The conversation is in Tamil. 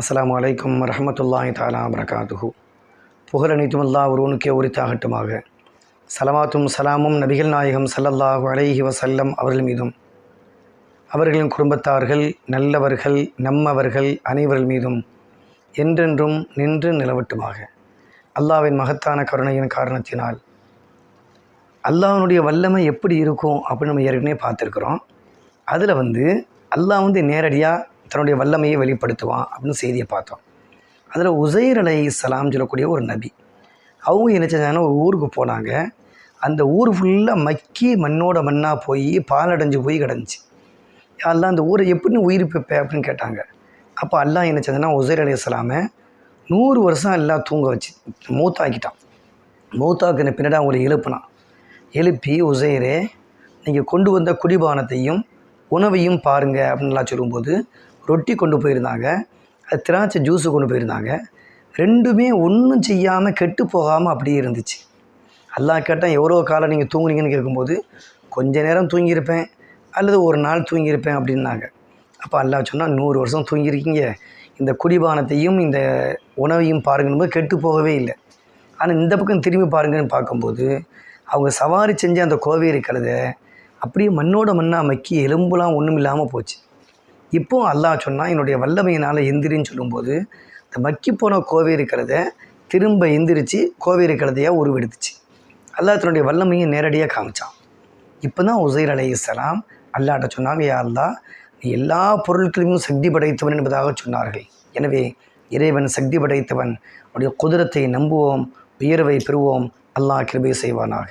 அஸ்லாம் அலைக்கும் வரஹமத்துல்லாஹி தாலா வரகாத்துஹு புகழ் அனைத்தும் அல்லாஹ் ஒருவனுக்கே உரித்தாகட்டுமாக. சலவாத்தும் சலாமும் நபிகள் நாயகம் சல்லல்லாஹு அலைஹி வசல்லம் அவர்கள் மீதும். அவர்களின் குடும்பத்தார்கள் நல்லவர்கள் நம்மவர்கள் அனைவர்கள் மீதும் என்றென்றும் நின்று நிலவட்டுமாக. அல்லாஹ்வின் மகத்தான கருணையின் காரணத்தினால். அல்லாஹ்வுடைய வல்லமை எப்படி இருக்கும் அப்படின்னு நம்ம ஏற்கனவே பார்த்துருக்குறோம். அதில் வந்து அல்லாஹ் வந்து நேரடியாக தன்னுடைய வல்லமையை வெளிப்படுத்துவான் அப்படின்னு செய்தியை பார்த்தோம். அதில் உசைர் அலை சலாம் சொல்லக்கூடிய ஒரு நபி அவங்க என்ன செஞ்சாங்கன்னா ஒரு ஊருக்கு போனாங்க. அந்த ஊர் ஃபுல்லாக மக்கி மண்ணோட மண்ணாக போய் பாலடைஞ்சு போய் கிடந்துச்சு. எல்லாம் அந்த ஊரை எப்படி உயிர் உயிர்ப்பிப்ப அப்படின்னு கேட்டாங்க. அப்போ அல்லாஹ் என்ன செஞ்சேன்னா உசைர் அலை சலாமை நூறு வருஷம் எல்லாம் தூங்க வச்சு மூத்தாக்கிட்டான். மூத்தாக்கின பின்னாடி அவங்களை எழுப்புனான். எழுப்பி உசைரே நீங்கள் கொண்டு வந்த குடிபானத்தையும் உணவையும் பாருங்க அப்படின்லாம் சொல்லும்போது ரொட்டி கொண்டு போயிருந்தாங்க. அது திராட்சை ஜூஸு கொண்டு போயிருந்தாங்க. ரெண்டுமே ஒன்றும் செய்யாமல் கெட்டு போகாமல் அப்படியே இருந்துச்சு. எல்லா கேட்டால் எவ்வளோ காலம் நீங்கள் தூங்குனீங்கன்னு கேட்கும்போது கொஞ்ச நேரம் தூங்கியிருப்பேன் அல்லது ஒரு நாள் தூங்கியிருப்பேன் அப்படின்னாங்க. அப்போ அல்லாஹ் சொன்னால் நூறு வருஷம் தூங்கியிருக்கீங்க. இந்த குடிபானத்தையும் இந்த உணவையும் பாருங்கன்னு கெட்டு போகவே இல்லை. ஆனால் இந்த பக்கம் திரும்பி பாருங்கன்னு பார்க்கும்போது அவங்க சவாரி செஞ்ச அந்த கோவை இருக்கிறத அப்படியே மண்ணோட மண்ணாக மக்கி எலும்புலாம் ஒன்றும் இல்லாமல் போச்சு. இப்போ அல்லாஹ் சொன்னால் என்னுடைய வல்லமையினால் எந்திரின்னு சொல்லும்போது இந்த மக்கி போன கோவை இருக்கிறத திரும்ப எந்திரிச்சு கோவை இருக்கிறதையாக உருவெடுத்துச்சு. அல்லாஹ் தன்னுடைய வல்லமையை நேரடியாக காமிச்சான். இப்போ தான் உசைர் அலை இஸ்லாம் அல்லாட்ட சொன்னாங்க யா அல்லா நீ எல்லா பொருட்களையும் சக்தி படைத்தவன் என்பதாக சொன்னார்கள். எனவே இறைவன் சக்தி படைத்தவன் உடைய குதிரத்தை நம்புவோம் உயர்வை பெறுவோம் அல்லாஹ் கிருபை செய்வானாக.